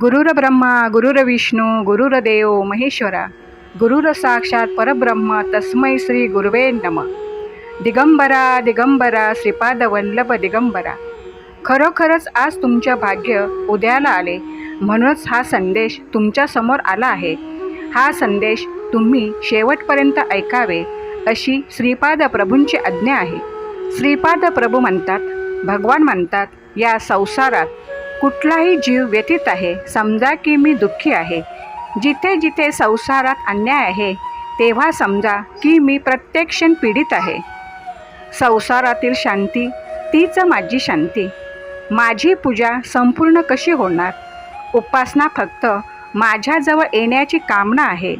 गुरुर्ब्रह्मा गुरुर्विष्णू गुरुरदेव महेश्वरा. गुरुर साक्षात परब्रह्म तस्मै श्री गुरुवे नम. दिगंबरा दिगंबरा श्रीपाद वल्लभ दिगंबरा. खरोखरच आज तुमचं भाग्य उद्याला आले. म्हणूनच हा संदेश तुमच्यासमोर आला आहे. हा संदेश तुम्ही शेवटपर्यंत ऐकावे अशी श्रीपाद प्रभूंची आज्ञा आहे. श्रीपाद प्रभू म्हणतात भगवान म्हणतात या संसारात कुठलाही जीव व्यतीत आहे समजा की मी दुःखी आहे. जिथे जिथे संसारात अन्याय आहे तेव्हा समजा की मी प्रत्येक क्षण पीडित आहे. संसारातील शांती तीच माझी शांती. माझी पूजा संपूर्ण कशी होणार? उपासना फक्त माझ्याजवळ येण्याची कामना आहे.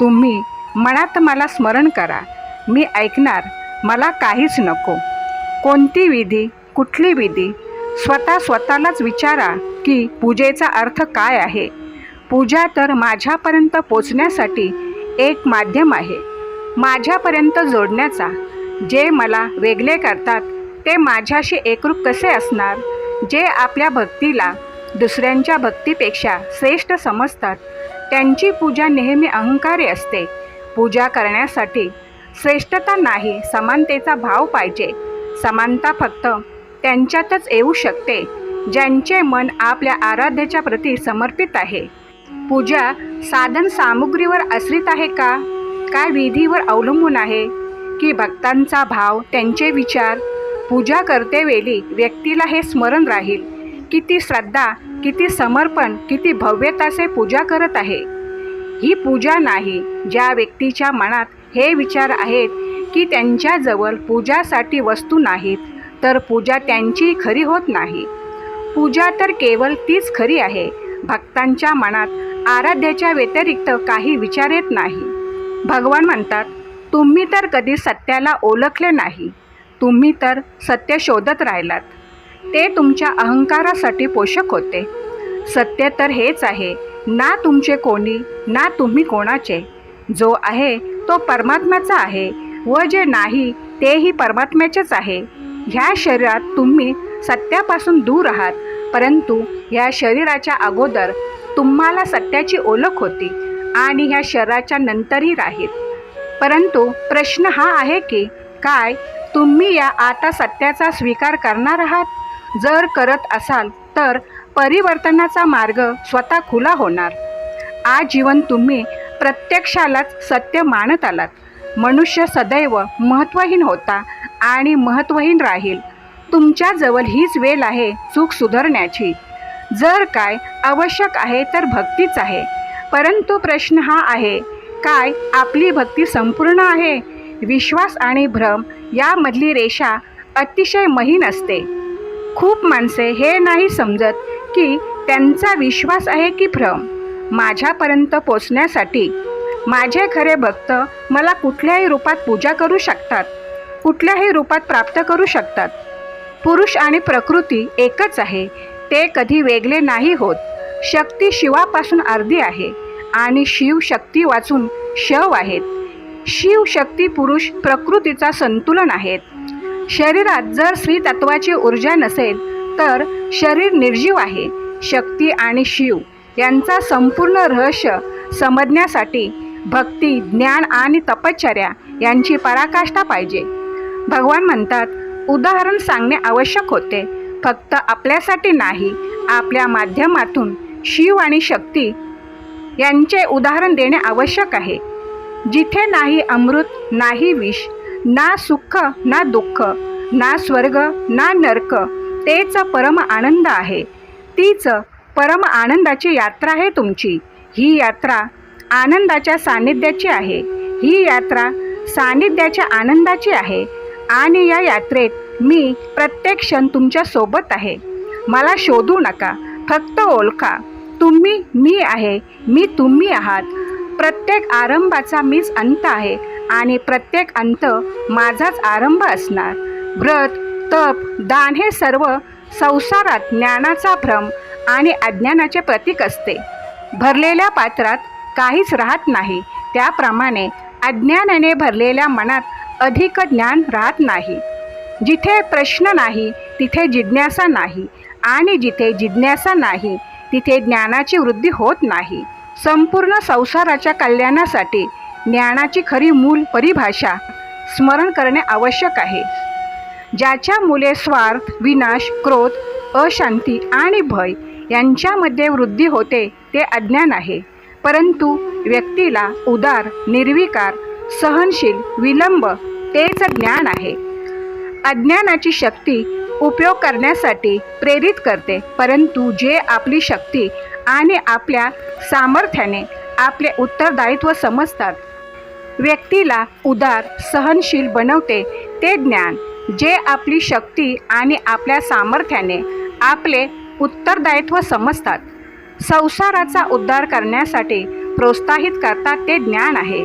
तुम्ही मनात मला स्मरण करा. मी ऐकणार मला काहीच नको. कोणती विधी कुठली विधी स्वतः स्वतःलाच विचारा की पूजेचा अर्थ काय आहे. पूजा तर माझ्यापर्यंत पोचण्यासाठी एक माध्यम आहे. माझ्यापर्यंत जोडण्याचा. जे मला वेगळे करतात ते माझ्याशी एकरूप कसे असणार? जे आपल्या भक्तीला दुसऱ्यांच्या भक्तीपेक्षा श्रेष्ठ समजतात त्यांची पूजा नेहमी अहंकारी असते. पूजा करण्यासाठी श्रेष्ठता नाही समानतेचा भाव पाहिजे. समानता फक्त त्यांच्यातच येऊ शकते ज्यांचे मन आपल्या आराध्याच्या प्रती समर्पित आहे. पूजा साधन सामुग्रीवर आश्रित आहे का? काय विधीवर अवलंबून आहे? की भक्तांचा भाव त्यांचे विचार? पूजा करतेवेळी व्यक्तीला हे स्मरण राहील किती श्रद्धा किती समर्पण किती भव्यताचे पूजा करत आहे. ही पूजा नाही ज्या व्यक्तीच्या मनात हे विचार आहेत की त्यांच्याजवळ पूजासाठी वस्तू नाहीत. तर पूजा त्यांची खरी होत नाही. पूजा तर केवळ तीच खरी आहे. भक्तांच्या मनात आराध्याच्या व्यतिरिक्त काही विचार येत नाही. भगवान म्हणतात तुम्ही तर कधी सत्याला ओळखले नाही. तुम्ही तर सत्य शोधत राहिलात. ते तुमच्या अहंकारासाठी पोषक होते. सत्य तर हेच आहे ना तुमचे कोणी ना तुम्ही कोणाचे. जो आहे तो परमात्म्याचा आहे. व जे नाही तेही परमात्म्याचेच आहे. ह्या शरीरात तुम्ही सत्यापासून दूर आहात परंतु ह्या शरीराच्या अगोदर तुम्हाला सत्याची ओळख होती आणि ह्या शरीराच्या नंतरही राहील. परंतु प्रश्न हा आहे की काय तुम्ही या आता सत्याचा स्वीकार करणार आहात? जर करत असाल तर परिवर्तनाचा मार्ग स्वतः खुला होणार. आजीवन तुम्ही प्रत्यक्षालाच सत्य मानत आलात. मनुष्य सदैव महत्त्वहीन होता आणि महत्त्वहीन राहील. तुमच्याजवळ हीच वेळ आहे चूक सुधारण्याची. जर काय आवश्यक आहे तर भक्तीच आहे. परंतु प्रश्न हा आहे काय आपली भक्ती संपूर्ण आहे? विश्वास आणि भ्रम यामधली रेषा अतिशय महीन असते. खूप माणसे हे नाही समजत की त्यांचा विश्वास आहे की भ्रम. माझ्यापर्यंत पोचण्यासाठी. माझे खरे भक्त मला कुठल्याही रूपात पूजा करू शकतात. कुठल्याही रूपात प्राप्त करू शकतात. पुरुष आणि प्रकृती एकच आहे. ते कधी वेगळे नाही होत. शक्ती शिवापासून अर्धी आहे आणि शिव शक्ती वाचून शव आहेत. शिव शक्ती पुरुष प्रकृतीचा संतुलन आहेत. शरीरात जर स्त्री तत्वाची ऊर्जा नसेल तर शरीर निर्जीव आहे. शक्ती आणि शिव यांचा संपूर्ण रहस्य समजण्यासाठी भक्ती ज्ञान आणि तपश्चर्या यांची पराकाष्ठा पाहिजे. भगवान म्हणतात उदाहरण सांगणे आवश्यक होते. फक्त आपल्यासाठी नाही आपल्या माध्यमातून शिव आणि शक्ती यांचे उदाहरण देणे आवश्यक आहे. जिथे नाही अमृत नाही विष ना सुख ना दुःख ना स्वर्ग ना नर्क तेच परम आनंद आहे. तीच परम आनंदाची यात्रा आहे तुमची. ही यात्रा आनंदाच्या सान्निध्याची आहे. ही यात्रा सान्निध्याच्या आनंदाची आहे. आणि या यात्रेत मी प्रत्येक क्षण तुमच्यासोबत आहे. मला शोधू नका फक्त ओळखा. तुम्ही मी आहे मी तुम्ही आहात. प्रत्येक आरंभाचा मीच अंत आहे आणि प्रत्येक अंत माझाच आरंभ असणार. व्रत तप दान हे सर्व संसारात ज्ञानाचा भ्रम आणि अज्ञानाचे प्रतीक असते. भरलेल्या पात्रात काहीच राहत नाही. त्याप्रमाणे अज्ञानाने भरलेल्या मनात अधिक ज्ञान राहत नाही. जिथे प्रश्न नाही तिथे जिज्ञासा नाही आणि जिथे जिज्ञासा नाही तिथे ज्ञानाची वृद्धी होत नाही. संपूर्ण संसाराच्या कल्याणासाठी ज्ञानाची खरी मूल परिभाषा स्मरण करणे आवश्यक आहे. ज्याच्या मुले स्वार्थ विनाश क्रोध अशांती आणि भय यांच्यामध्ये वृद्धी होते ते अज्ञान आहे. परंतु व्यक्तीला उदार निर्विकार सहनशील विलंब तेच ज्ञान आहे. अज्ञानाची शक्ती उपयोग करण्यासाठी प्रेरित करते परंतु जे आपली शक्ती आणि आपल्या सामर्थ्याने आपले उत्तरदायित्व समजतात व्यक्तीला उदार सहनशील बनवते ते ज्ञान जे आपली शक्ती आणि आपल्या सामर्थ्याने आपले उत्तरदायित्व समजतात. संसाराचा उद्धार करण्यासाठी प्रोत्साहित करतात ते ज्ञान आहे.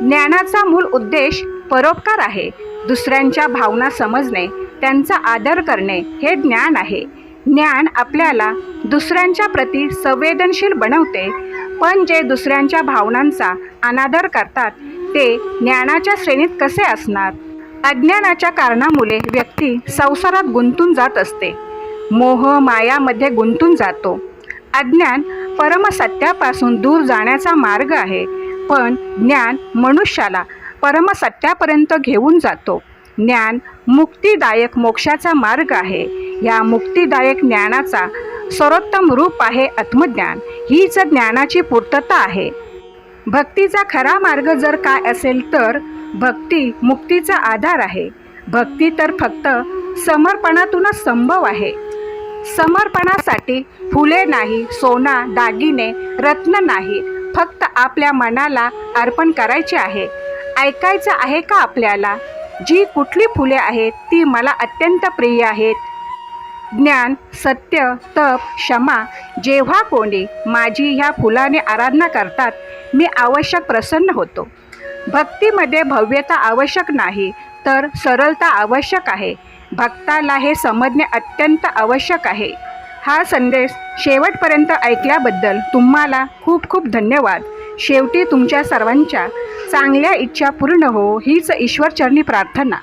ज्ञानाचा मूळ उद्देश परोपकार आहे. दुसऱ्यांच्या भावना समजणे त्यांचा आदर करणे हे ज्ञान आहे. ज्ञान आपल्याला दुसऱ्यांच्या प्रती संवेदनशील बनवते पण जे दुसऱ्यांच्या भावनांचा अनादर करतात ते ज्ञानाच्या श्रेणीत कसे असणार? अज्ञानाच्या कारणामुळे व्यक्ती संसारात गुंतून जात असते. मोह मायामध्ये गुंतून जातो. अज्ञान परमसत्यापासून दूर जाण्याचा मार्ग आहे पण ज्ञान मनुष्याला परमसत्यापर्यंत घेऊन जातो. ज्ञान मुक्तिदायक मोक्षाचा मार्ग आहे. या मुक्तिदायक ज्ञानाचा सर्वोत्तम रूप आहे आत्मज्ञान. हीच ज्ञानाची पूर्तता आहे. भक्तीचा खरा मार्ग जर काय असेल तर भक्ती मुक्तीचा आधार आहे. भक्ती तर फक्त समर्पणातूनच संभव आहे. समर्पणासाठी फुले नाही सोना दागिने रत्न नाही. फक्त आपल्या मनाला अर्पण करायचे आहे. ऐकायचं आहे का आपल्याला? जी कुठली फुले आहेत ती मला अत्यंत प्रिय आहेत. ज्ञान सत्य तप क्षमा जेव्हा कोणी माझी ह्या फुलाने आराधना करतात मी आवश्यक प्रसन्न होतो. भक्तीमध्ये भव्यता आवश्यक नाही तर सरळता आवश्यक आहे. भक्ताला हे समजणे अत्यंत आवश्यक आहे. हा संदेश शेवटपर्यंत ऐकल्याबद्दल तुम्हाला खूप खूप धन्यवाद. शेवटी तुमच्या सर्वांच्या चांगल्या इच्छा पूर्ण हो हीच ईश्वरचरणी प्रार्थना.